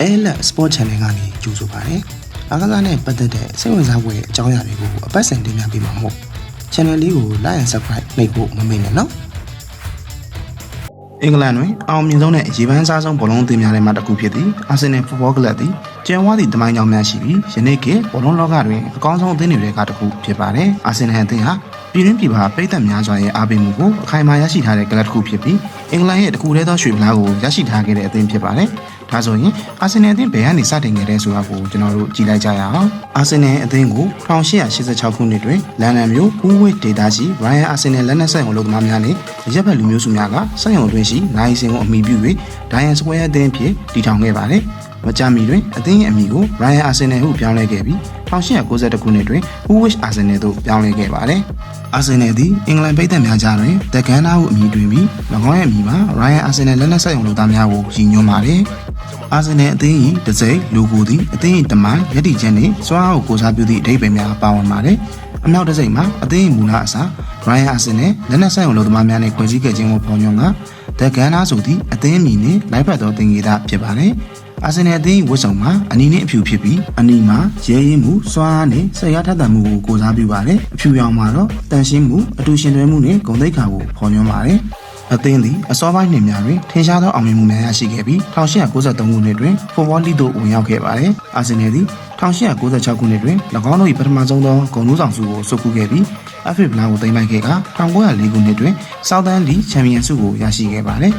အဲလက် Sport Channel ကနေကြိုဆိုပါရစေ။အားကစားနဲ့ပတ်သက်တဲ့စိတ်ဝင်စားဖွယ်အကြောင်းအရာတွေကိုအပတ်စဉ်တင်ပြပေးမှာမို့ Channel လေးကို Like and Subscribe နှိပ်ဖို့မမေ့နဲ့နော်။အင်္ဂလန်တွင်အောင်မြင်ဆုံးနဲ့ရေပန်းစားဆုံးဘောလုံးအသင်းများထဲမှတစ်ခုဖြစ်သည့်အာဆင်နယ်ဖူးဘောကလပ်သည်ကျန်ဝါသည့်တမိုင်းကြောင်များရှိပြီးယနေ့ခေတ်ဘောလုံးလောကတွင်အကောင်းဆုံးအသင်းတွေထဲကတစ်ခုဖြစ်ပါတယ်။အာဆင်နယ်အသင်းဟာပြည်တွင်းပြည်ပပြည်သက်များစွာရဲ့အားပေးမှုကိုအခိုင်အမာရရှိထားတဲ့ကလပ်တစ်ခုဖြစ်ပြီးအင်္ဂလန်ရဲ့တကူတည်းသောရွှေဖလားကိုရရှိထားခဲ့တဲ့အသင်းဖြစ်ပါတယ်။ ဒါဆိုရင်အာဆင်နယ်အသင်းဘယ်ကနေစတင်ခဲ့တဲ့ဆိုတာကိုကျွန်တော်တို့ကြည့်လိုက်ကြရအောင်။အာဆင်နယ်အသင်းကို1886ခုနှစ်တွင်လန်ဒန်မြို့ဦးဝိတ်ဒေတာရှိ Ryan Arsenal လက်နက်ဆိုင်ကိုလုပ်သမားများနဲ့ရပ်ဘက်လူမျိုးစုများကစက်ရုံအတွင်းရှိနိုင်စင်ကိုအမိပြု၍ Dian Square အသင်းဖြစ်တည်ထောင်ခဲ့ပါတယ်။မကြာမီတွင်အသင်းရဲ့အမည်ကို Ryan Arsenal ဟုပြောင်းလဲခဲ့ပြီး1892ခုနှစ်တွင် Woolwich Arsenal သို့ပြောင်းလဲခဲ့ပါတယ်။အာဆင်နယ်သည်အင်္ဂလန်ပြည်သက်များကြားတွင်တက္ကန်းသားဟုအမည်တွင်ပြီး၎င်းရဲ့အမည်မှာ Ryan Arsenal လက်နက်ဆိုင်ရုံလုပ်သားများကိုရည်ညွှန်းပါတယ်။ အာဆင်နယ်အသင်း၏တစိုက်လိုဂိုသည်အသင်း၏တမိုင်းရည်တည်ချက်နှင့်စွမ်းအားကိုကိုးစားပြုသည့်အဓိပ္ပာယ်များပါဝင်ပါတယ်။အနောက်တစိမ့်မှာအသင်း၏မူလအစား Ryan Arsenal လက်နက်ဆိုင်ရုံလုပ်သမားများနှင့်ဖွဲ့စည်းခဲ့ခြင်းကိုဖော်ညွှန်းကတက္ကန်းသားဆိုသည့်အသင်းအမည်နှင့်လိုက်ဖက်သောသင်္ကေတဖြစ်ပါတယ်။အာဆင်နယ်အသင်းဝတ်ဆောင်မှာအနီနဲ့အဖြူဖြစ်ပြီးအနီမှာရဲရင်မှုစွမ်းအားနဲ့ဆက်ရထက်သန်မှုကိုကိုစားပြုပါတယ်အဖြူရောင်မှာတော့တန်ရှင်းမှုအတူရှင်တွဲမှုနဲ့ဂုဏ်သိက္ခာကိုဖော်ညွှန်းပါတယ် အသင်းသည်အစောပိုင်းနှစ်များတွင်ထင်ရှားသောအောင်မြင်မှုများရရှိခဲ့ပြီး1893ခုနှစ်တွင်ဖော်ဝေါ်လီသို့ဝင်ရောက်ခဲ့ပါတယ်အာဆင်နယ်သည်1896ခုနှစ်တွင်၎င်းတို့၏ပထမဆုံးသောဂုဏ်ထူးဆောင်ဆုကိုစုပ်ကူးခဲ့ပြီးအဖရစ်ဘလာကိုသိမ်းပိုက်ခဲ့က1904ခုနှစ်တွင်ဆောက်သန်လီချန်ပီယံဆုကိုရရှိခဲ့ပါတယ်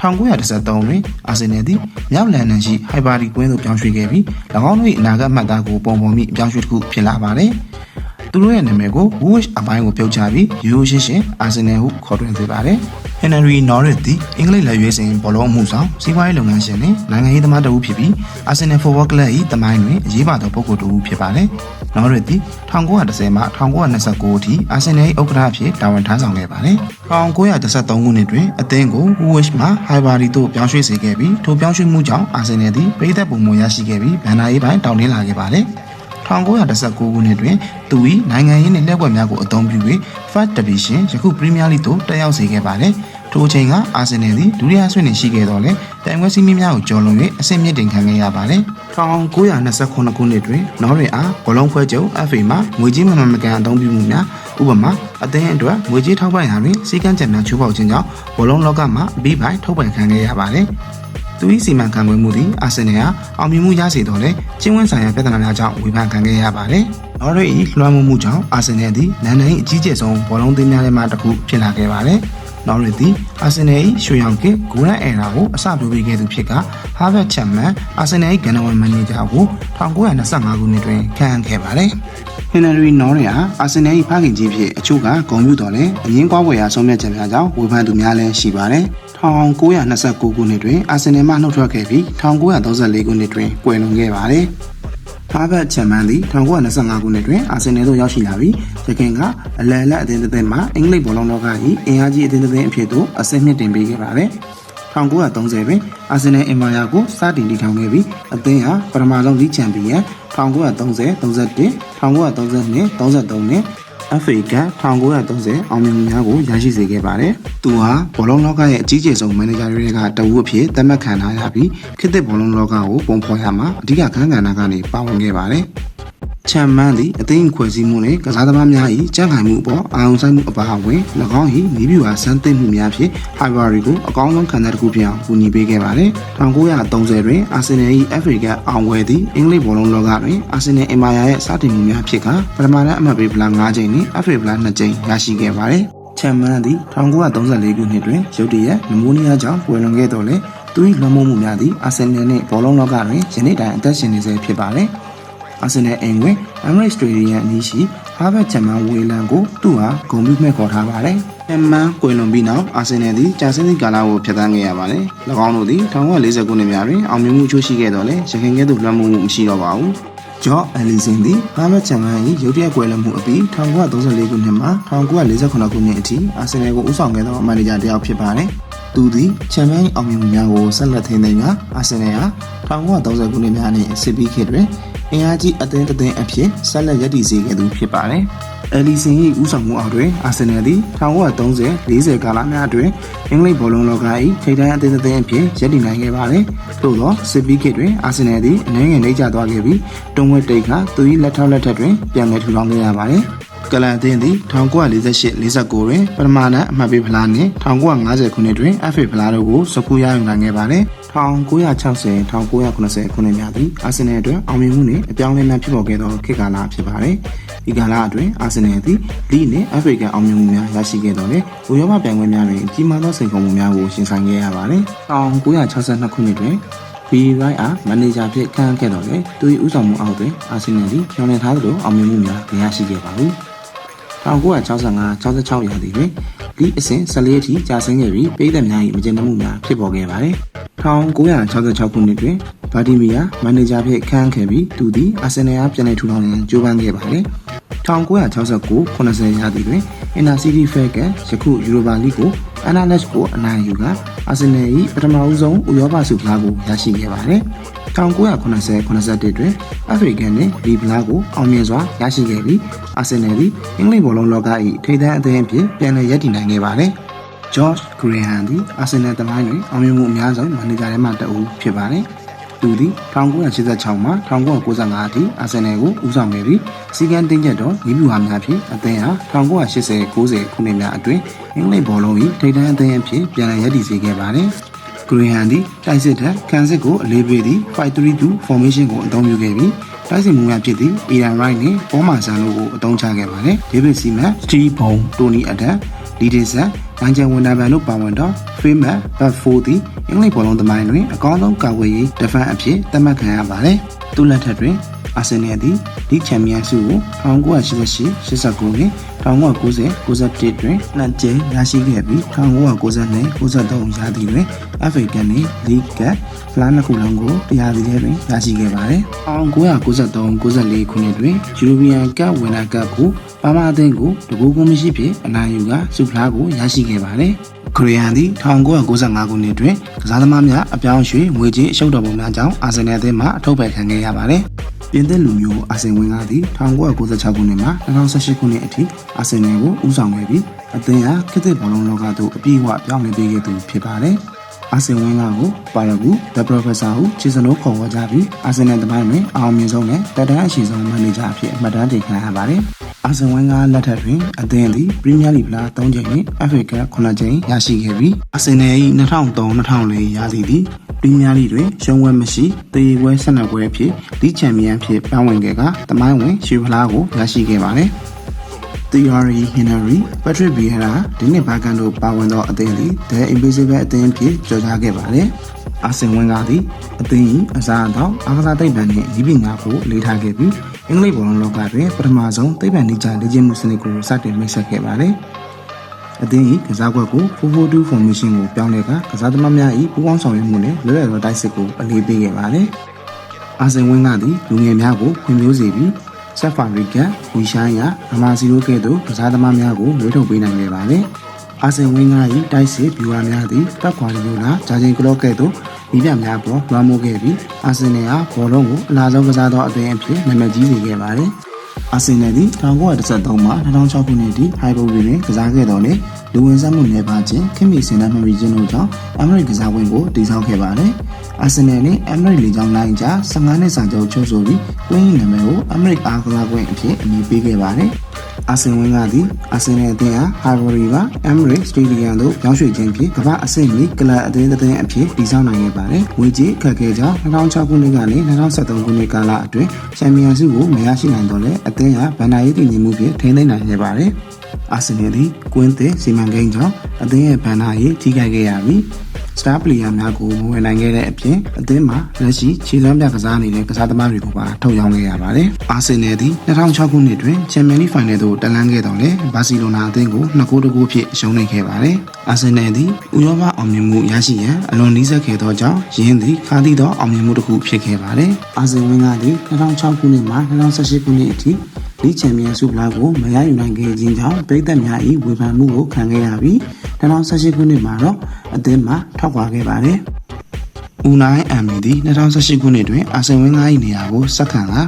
1913တွင်အာဆင်နယ်သည်မြောက်လန်ဒန်ရှိဟိုက်ဘာဒီကွင်းသို့ပြောင်းရွှေ့ခဲ့ပြီး၎င်းတို့၏အနာဂတ်မှတ်သားကိုပုံဖော်မိအပြောင်းရွှေ့တစ်ခုဖြစ်လာပါတယ်။သူတို့ရဲ့နာမည်ကို Woolwich အပိုင်းကိုပြုတ်ချပြီးရိုးရိုးရှင်းရှင်းအာဆင်နယ်ဟုခေါ်တွင်စေပါတယ်။ Henry Norris သည်အင်္ဂလိပ်လက်ရွေးစင်ဘောလုံးအမှုဆောင်စီးပွားရေးလုပ်ငန်းရှင်နှင့်နိုင်ငံရေးသမားတစ်ဦးဖြစ်ပြီး Arsenal Football Club ၏တမိုင်းတွင်အရေးပါသောပုဂ္ဂိုလ်တစ်ဦးဖြစ်ပါတယ်။ Norris သည်1910မှ1929အထိ Arsenal ၏ဥက္ကဋ္ဌအဖြစ်တာဝန်ထမ်းဆောင်ခဲ့ပါတယ်။1913ခုနှစ်တွင်အသင်းကို Woolwich မှ Highbury သို့ပြောင်းရွှေ့စေခဲ့ပြီးထိုပြောင်းရွှေ့မှုကြောင့် Arsenal သည်ပြည်သက်ပုံမရရှိခဲ့ပြီးဗန်နာရေးပိုင်းတောင်းတင်းလာခဲ့ပါတယ်။ 1919ခုနှစ်တွင်သူ၏နိုင်ငံရေးနှင့်လက်ွက်များကိုအသုံးပြု၍ First Division ယခု Premier League သို့တက်ရောက်စေခဲ့ပါတယ်။ထိုအချိန်ကအာဆင်နယ်သည်ဒုတိယဆွေးနွေးရှိခဲ့တော့လေတိုင်ဝက်စီးမင်းများကိုကျော်လွန်၍အဆင့်မြင့်တင်ခံခဲ့ရပါတယ်။1929ခုနှစ်တွင်နော်ရင်အားဘောလုံးဖွဲ့ချုပ် FA မှငွေကြေးမမှန်မကန်အသုံးပြုမှုများဥပမာအသင်းအတွက်ငွေကြေးထောက်ပံ့ရာတွင်စီကံချက်များချိုးဖောက်ခြင်းကြောင့်ဘောလုံးလောကမှအပြီးပိုင်းထုတ်ပယ်ခံခဲ့ရပါတယ်။ သူ၏စီမံခန့်ခွဲမှုသည်အာဆင်နယ်ဟာအောင်မြင်မှုရစေတော်လဲကျင်းဝန်းဆိုင်ရာပြဿနာများကြောင့်ဝေဖန်ခံခဲ့ရပါတယ်။နော်ရီ၏လွှမ်းမိုးမှုကြောင့်အာဆင်နယ်သည်လန်ဒန်၏အကြီးကျယ်ဆုံးဘောလုံးသင်းများထဲမှတစ်ခုဖြစ်လာခဲ့ပါတယ်။နော်ရီသည်အာဆင်နယ်၏ရွှေရောင်ကစ်ဂိုလန်အဲရာကိုအစပြုပေးခဲ့သူဖြစ်ကဟာဗတ်ချန်မန်အာဆင်နယ်၏ဂန်နဝန်မန်နေဂျာကို1925ခုနှစ်တွင်ခန့်အပ်ခဲ့ပါတယ်။ဟင်နရီနော်ရီဟာအာဆင်နယ်၏ဖခင်ကြီးဖြစ်အချို့ကဂုဏ်ပြုတော်လဲအငင်းကွာဝယ်ရာဆုံးဖြတ်ချက်များကြောင့်ဝေဖန်သူများလည်းရှိပါတယ် 1929ခုနှစ်တွင်အာဆင်နယ်မှနှုတ်ထွက်ခဲ့ပြီး1934ခုနှစ်တွင်ကွယ်လွန်ခဲ့ပါတယ်ဟာဗတ်ချန်မန်သည်1925ခုနှစ်တွင်အာဆင်နယ်သို့ရောက်ရှိလာပြီးရခင်ကအလယ်လက်အသင်းတစ်သင်းမှအင်္ဂလိပ်ဘောလုံးလောက၏အင်အားကြီးအသင်းတစ်သင်းအဖြစ်သို့အဆင့်မြင့်တင်ပေးခဲ့ပါတယ်1930တွင်အာဆင်နယ်အင်မာယာကိုစတင်တည်ထောင်ခဲ့ပြီးအသင်းဟာပထမဆုံးလီဂ်ချန်ပီယံ1930 31 1932 33နဲ့ FA က1930အောင်မြင်မှုများကိုရရှိစေခဲ့ပါတယ်။သူဟာဘောလုံးလောကရဲ့အကြီးကျယ်ဆုံးမန်နေဂျာတွေကတဝူအဖြစ်သတ်မှတ်ခံထားရပြီးခေတ်သစ်ဘောလုံးလောကကိုပုံဖော်ရမှာအဓိကခန်းကဏ္ဍကနေပါဝင်ခဲ့ပါတယ်။ ချန်မန်းသည်အသိဉာဏ်ခွဲစည်းမှုနှင့်ကစားသမားများ၏ကြံ့ခိုင်မှုအပေါ်အာရုံစိုက်မှုအပါအဝင်၎င်း၏နေပြည်တော်စမ်းသစ်မှုများဖြင့် Highbury ကိုအကောင်းဆုံးခံစားတစ်ခုဖြစ်အောင်ကူညီပေးခဲ့ပါတယ်။1930တွင်အာဆင်နယ်၏ FA ကအောင်ဝယ်သည့်အင်္ဂလိပ်ဘောလုံးလောကတွင်အာဆင်နယ်အင်မာယာရဲ့စတင်မှုများဖြစ်ကပထမတန်းအမှတ်ပေးဗလာ9ချိန်နှင့် FA ဗလာ2ချိန်ရရှိခဲ့ပါတယ်။ချန်မန်သည်1934ခုနှစ်တွင်ရုတ်တရက်နမိုးနီးယားကြောင့်ကွယ်လွန်ခဲ့တော်လဲသူ၏လွှမ်းမိုးမှုများသည်အာဆင်နယ်နှင့်ဘောလုံးလောကတွင်ယနေ့တိုင်အသက်ရှင်နေဆဲဖြစ်ပါတယ်။ အာဆင်နယ်အိမ်ဝင် Emirates Stadium အနီးရှိဟာဗတ်ချန်မန်ဝေလန်ကိုသူ့ဟာဂုံပြီးမဲ့ခေါ်ထားပါတယ်။ချန်မန်ကွယ်လွန်ပြီးနောက်အာဆင်နယ်သည်ကြာစင်းသည့်ကာလကိုဖျက်ဆီးခဲ့ရပါတယ်။၎င်းတို့သည်1940ခုနှစ်များတွင်အောင်မြင်မှုချိုးရှိခဲ့တော်လဲရခိုင်ကဲ့သို့လွှမ်းမိုးမှုမရှိတော့ပါဘူး။ဂျော့အလီစင်သည်ဟာဗတ်ချန်မန်၏ရုတ်တရက်ကွယ်လွန်မှုအပြီး1934ခုနှစ်မှ1948ခုနှစ်အထိအာဆင်နယ်ကိုဦးဆောင်ခဲ့သောမန်နေဂျာတစ်ယောက်ဖြစ်ပါတယ်။သူသည်ချန်ပီယံအောင်မြင်မှုများကိုဆက်လက်ထိန်းသိမ်းကအာဆင်နယ်ဟာ1930ခုနှစ်များနှင့်စစ်ပြီးခေတ်တွင် အင်အားကြီးအသင်းတစ်သင်းအဖြစ်ဆက်လက်ရည်တည်စေခဲ့သူဖြစ်ပါတယ်။အယ်လီဆင်၏ဦးဆောင်မှုအောက်တွင်အာဆင်နယ်သည်1930 40ကာလများအတွင်းအင်္ဂလိပ်ဘောလုံးလောက၏ထိပ်တန်းအသင်းတစ်သင်းအဖြစ်ရည်တည်နိုင်ခဲ့ပါတယ်။သို့သောစစ်ပီးခေတ်တွင်အာဆင်နယ်သည်အနေငယ်နှိမ့်ကျသွားခဲ့ပြီးတုံးဝက်တိတ်ကသူ၏လက်ထောက်လက်ထက်တွင်ပြန်လည်ထူထောင်ခဲ့ရပါတယ်။ကလန်အသင်းသည်1948-49တွင်ပထမနံအမှတ်ပေးဖလားနှင့်1950ခုနှစ်တွင် FA ဖလားတို့ကိုစကူရယူနိုင်ခဲ့ပါသည် 1960-1990ခုနှစ်များသည်အာဆင်နယ်အတွက်အောင်မြင်မှုနှင့်အပြောင်းအလဲများဖြစ်ပေါ်ခဲ့သောခေတ်ကာလဖြစ်ပါတယ်။ဒီကာလအတွင်းအာဆင်နယ်သည်လီနှင့် FA အောင်မြင်မှုများရရှိခဲ့တော်လဲဥရောပပြိုင်ပွဲများတွင်ကြီးမားသောစိန်ခေါ်မှုများကိုရှင်ဆိုင်ခဲ့ရပါတယ်1962ခုနှစ်တွင် B right အားမန်နေဂျာဖြစ်ခန့်အပ်ခဲ့တော်လဲသူ၏ဦးဆောင်မှုအောက်တွင်အာဆင်နယ်သည်ကျောင်းနေထားသလိုအောင်မြင်မှုများမရရှိခဲ့ပါဘူး။1965-66ရာသီတွင် ဒီအဆင့်14အထိကြာဆင်းခဲ့ပြီးပြည်သက်များ၏မကျေနပ်မှုများဖြစ်ပေါ်ခဲ့ပါတယ်။1966ခုနှစ်တွင်ဘာဒီမီယာမန်နေဂျာဖြစ်ခန့်အပ်ခဲ့ပြီးသူသည်အာဆင်နယ်အားပြန်လည်ထူထောင်ရန်ကြိုးပမ်းခဲ့ပါတယ်။1969-80ရာသီတွင်အင်နာစီတီဖဲကယခုယူရိုပါလိကိုအနာလက်ကိုအနိုင်ယူကအာဆင်နယ်၏ပထမဦးဆုံးဥရောပဆုဖလားကိုရရှိခဲ့ပါတယ်။ 1990-81တွင်အာဖရိကန်နှင့်ဒီဖလားကိုအောင်မြင်စွာရရှိခဲ့ပြီးအာဆင်နယ်သည်အင်္ဂလိပ်ဘောလုံးလောက၏ထိပ်တန်းအသင်းအဖြစ်ပြန်လည်ရပ်တည်နိုင်ခဲ့ပါတယ်။ George Graham သည်အာဆင်နယ်တမိုင်းတွင်အောင်မြင်မှုအများဆုံးမန်နေဂျာထဲမှတစ်ဦးဖြစ်ပါတယ်။သူသည်1986မှ1995အထိအာဆင်နယ်ကိုဦးဆောင်ခဲ့ပြီးစီကံတင်းကျပ်သောညီးပြူဟာများဖြင့်အသင်းဟာ1980-90ခုနှစ်များအတွင်းအင်္ဂလိပ်ဘောလုံး၏ထိပ်တန်းအသင်းအဖြစ်ပြန်လည်ရပ်တည်စေခဲ့ပါ တယ်။ Graham သည်တိုက်စစ်ထက်ကန်စစ်ကိုအလေးပေးသည့်532 formation ကိုအသုံးပြုခဲ့ပြီးတိုက်စစ်မှုများဖြစ်သည့် Ian Wright နှင့်ပေါ်မာဆန်တို့ကိုအသုံးချခဲ့ပါတယ်။ David Seaman, Steve Bone, Tony Adams, Lee Dixon, Nigel Winterman တို့ပါဝင်သော Freeman, Bedford သည်အင်္ဂလိပ်ဘောလုံးသမိုင်းတွင်အကောင်းဆုံးကာကွယ်ရေးဒဖန်အဖြစ်သတ်မှတ်ခံရပါတယ်။သူ့လက်ထက်တွင် အာဆင်နယ်သည်လီချန်ပီယံဆုကို1988 89နှင့်1990 91တွင်နှစ်ကြိမ်ရရှိခဲ့ပြီး1992 93ရာသီတွင် FA ကန်နှင့် League Cup ဖလားနှစ်ခုလုံးကိုတရားစီထဲတွင်ရရှိခဲ့ပါတယ်1993 94ခုနှစ်တွင် European Cup Winner Cup ကိုပါမာအသင်းကိုတကူကွန်မရှိဖြင့်အနိုင်ယူကဆုဖလားကိုရရှိခဲ့ပါတယ်ခရီးယန်သည်1995ခုနှစ်တွင်ကစားသမားများအပြောင်းရွှေ့ငွေကြေးအရှုပ်တော်ပုံများကြောင့်အာဆင်နယ်အသင်းမှအထုတ်ပယ်ခံခဲ့ရပါတယ်။ ပြင်သစ်လူမျိုးအာဆင်ဝင်ကသည်1996ခုနှစ်မှ2018ခုနှစ်အထိအာဆင်နယ်ကိုဦးဆောင်ခဲ့ပြီးအသင်းဟာခေတ်သစ်ဘောလုံးလောကသို့အပြည့်အဝပြောင်းလဲပေးခဲ့သူဖြစ်ပါတယ်။ အာဆင်ဝင်ကကိုပါရဂူ The Professor ဟုချီစနိုးခေါ်ဝေါ်ကြပြီးအာဆင်နယ်သမိုင်းတွင်အအောင်မြင်ဆုံးနဲ့တက်တန်းအရှိဆုံးမန်နေဂျာအဖြစ်အမှတ်တမ်းတင်ခံရပါတယ်။အာဆင်ဝင်းကလက်ထက်တွင်အသင်းသည်ပရီးမီးယားလိဖလား3ကြိမ်နှင့် FA Cup 9ကြိမ်ရရှိခဲ့ပြီးအာဆင်နယ်၏2003-2004ရာသီသည်ပရီးမီးယားလိတွင်ရှုံးဝဲမရှိတည်ရွယ်ဆက်နက်ပွဲအဖြစ်လီချန်ပီယံဖြစ်ပြောင်းဝင်ခဲ့ကတမိုင်းဝင်ရှူဖလားကိုရရှိခဲ့ပါတယ်။ Thierry Henry, Patrick Vieira, ဒီနှစ်ဘာကန်တို့ပါဝင်သောအသင်းသည် The Invisible အသင်းဖြစ်ကြော်ကြားခဲ့ပါတယ်။အာဆင်ဝင်းကသည်အသင်း၏အစားအသောက်အားကစားသိပ္ပံနှင့်ဤပညာကိုအလေးထားခဲ့ပြီးအင်္ဂလိပ်ဘောလုံးလောကတွင်ပထမဆုံးသိပ္ပံနည်းကျလေ့ကျင့်မှုစနစ်ကိုစတင်မိတ်ဆက်ခဲ့ပါတယ်။အသင်း၏ကစားကွက်ကို442 formation ကိုပြောင်းလဲကကစားသမားများ၏ပူးပေါင်းဆောင်ရွက်မှုနဲ့လွယ်လွယ်သောတိုက်စစ်ကိုအလေးပေးခဲ့ပါတယ်။အာဆင်ဝင်းကသည်လူငယ်များကိုဖွံ့ဖြိုးစေပြီး ဆက်ဖာရီကန်ဝီရှိုင်းယာအမာစီရိုကဲ့သို့ကစားသမားများကိုလွှဲထုတ်ပေးနိုင်ခဲ့ပါတယ်။အာဆင်ဝင်းက၏တိုက်စစ်ဗျူဟာများသည်တပ်ခွာရီလိုလာဂျာဂျင်ကလော့ကဲ့သို့ဒီပြများပေါ်လွှမ်းမိုးခဲ့ပြီးအာဆင်နယ်ဟာဘောလုံးကိုအလားဆုံးကစားသောအသင်းအဖြစ်နာမည်ကြီးစေခဲ့ပါတယ်။ အာဆင်နယ်သည်1913မှ2006ခုနှစ်ထိဟိုင်ဘိုရီတွင်ကစားခဲ့တော်လေလူဝင်စားမှုနယ်ပါခြင်းခင်မီစင်နာမှရီခြင်းတို့ကြောင့်အမရိကစားဝင်ကိုတည်ဆောက်ခဲ့ပါတယ်။အာဆင်နယ်နှင့်အမရိလေကြောင်းလိုင်းကြား15နှစ်စာချုပ်ချုပ်ဆိုပြီးကွင်း၏နာမည်ကိုအမရိကအားကစားကွင်းအဖြစ်အမည်ပေးခဲ့ပါတယ်။ အာဆင်ဝင်းကသည်အာဆင်နယ်အသင်းအားဟာဗရီကအမ်ရီစတေဒီယမ်သို့ပြောင်းရွှေ့ခြင်းဖြင့်ကမ္ဘာအဆင့်မီကလပ်အသင်းတစ်သင်းအဖြစ်တည်ဆောက်နိုင်ခဲ့ပါတယ်။ငွေကြေးအခက်အခဲကြောင့်2006ခုနှစ်ကနေ2013ခုနှစ်ကာလအတွင်းချန်ပီယံဆုကိုမရရှိနိုင်တော့လဲအသင်းဟာဗန်နာရေးတည်ငြိမ်မှုဖြင့်ထိန်းသိမ်းနိုင်ခဲ့ပါတယ်။အာဆင်နယ်သည်ကွင်းသစ်စီမံကိန်းကြောင့်အသင်းရဲ့ဗန်နာရေးထိခိုက်ခဲ့ရပြီး star player များကိုမဝင်နိုင်ခဲ့တဲ့အပြင်အသင်းမှာလက်ရှိခြေစွမ်းပြကစားနေတဲ့ကစားသမားတွေကိုပါထုတ်ရောင်းခဲ့ရပါတယ်။အာဆင်နယ်သည်2006ခုနှစ်တွင်ချန်ပီယံလိဖိုင်နယ်သို့တက်လှမ်းခဲ့တော်လဲဘာစီလိုနာအသင်းကို2ဂိုးတကူဖြစ်ရှုံးနိမ့်ခဲ့ပါတယ်။အာဆင်နယ်သည်ဥရောပအောင်မြင်မှုရရှိရန်အလွန်နီးစပ်ခဲ့သောကြောင့်ယင်းသည်ခါသီသောအောင်မြင်မှုတစ်ခုဖြစ်ခဲ့ပါတယ်။အာဆင်ဝင်းကသည်2006ခုနှစ်မှ2018ခုနှစ်အထိ ဒီချန်ပီယံဆုဖလားကိုမရယူနိုင်ခဲ့ခြင်းကြောင့်ပြည်သက်များ၏ဝေဖန်မှုကိုခံခဲ့ရပြီး2018ခုနှစ်မှာတော့အသင်းမှာထောက်ခွာခဲ့ပါတယ်။ဦးနိုင်အမ်မီသည်2018ခုနှစ်တွင်အာဆင်ဝင်းသား၏နေရာကိုဆက်ခံလာ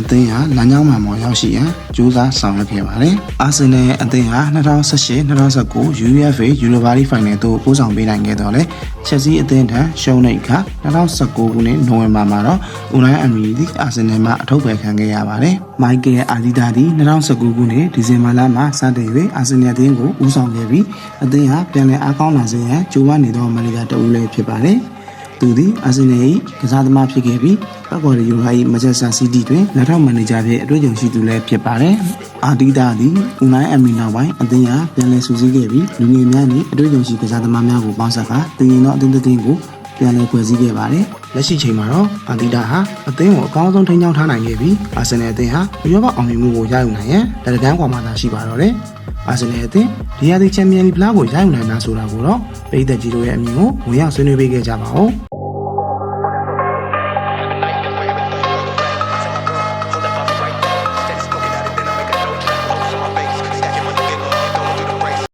အသင်းဟာလမ်းကြောင်းမှန်ပေါ်ရောက်ရှိရန်ကြိုးစားဆောင်ရွက်ခဲ့ပါတယ်။အာဆင်နယ်ရဲ့အသင်းဟာ2018-2019 UEFA Europa Final သို့ပို့ဆောင်ပေးနိုင်ခဲ့တော့လေချက်စီအသင်းထံရှုံးတဲ့အခါ2019ခုနှစ်နိုဝင်ဘာမှာတော့ဦးနိုင်အမ်မီသည်အာဆင်နယ်မှအထုပ်ပယ်ခံခဲ့ရပါတယ်။မိုက်ကယ်အာဒီတာသည်2019ခုနှစ်ဒီဇင်ဘာလမှာစတင်၍အာဆင်နယ်အသင်းကိုဦးဆောင်ခဲ့ပြီးအသင်းဟာပြန်လည်အားကောင်းလာစေရန်ကြိုးပမ်းနေသောမန်နေဂျာတဦးလည်းဖြစ်ပါတယ်။ သူသည်အာဆင်နယ်၏ကစားသမားဖြစ်ခဲ့ပြီးပတ်ကော်ရီယူဟာ၏မချက်ဆာစီးတီးတွင်လက်ထောက်မန်နေဂျာဖြစ်အတွေ့အကြုံရှိသူလည်းဖြစ်ပါတယ်။အာဒီတာသည်ဦးနိုင်အမီနောက်ပိုင်းအသင်းအားပြန်လည်ဆူဆီးခဲ့ပြီးလူငယ်များနှင့်အတွေ့အကြုံရှိကစားသမားများကိုပေါင်းစပ်ကာတင်ရင်သောအသင်းတစ်သင်းကိုပြန်လည်ဖွဲ့စည်းခဲ့ပါတယ်။လက်ရှိချိန်မှာတော့အာဒီတာဟာအသင်းကိုအကောင်းဆုံးထိန်းချောင်းထားနိုင်ခဲ့ပြီးအာဆင်နယ်အသင်းဟာဥရောပအောင်မြင်မှုကိုရယူနိုင်ရန်လက်တကမ်းကွာမှသာရှိပါတော့တယ်။အာဆင်နယ်အသင်းဒီယာဒီချန်ပီယံလီဖလားကိုရယူနိုင်တာဆိုတာကိုတော့ပြည်သက်ကြီးတို့ရဲ့အမြင်ကိုဝင်ရောက်ဆွေးနွေးပေးခဲ့ကြပါဦး။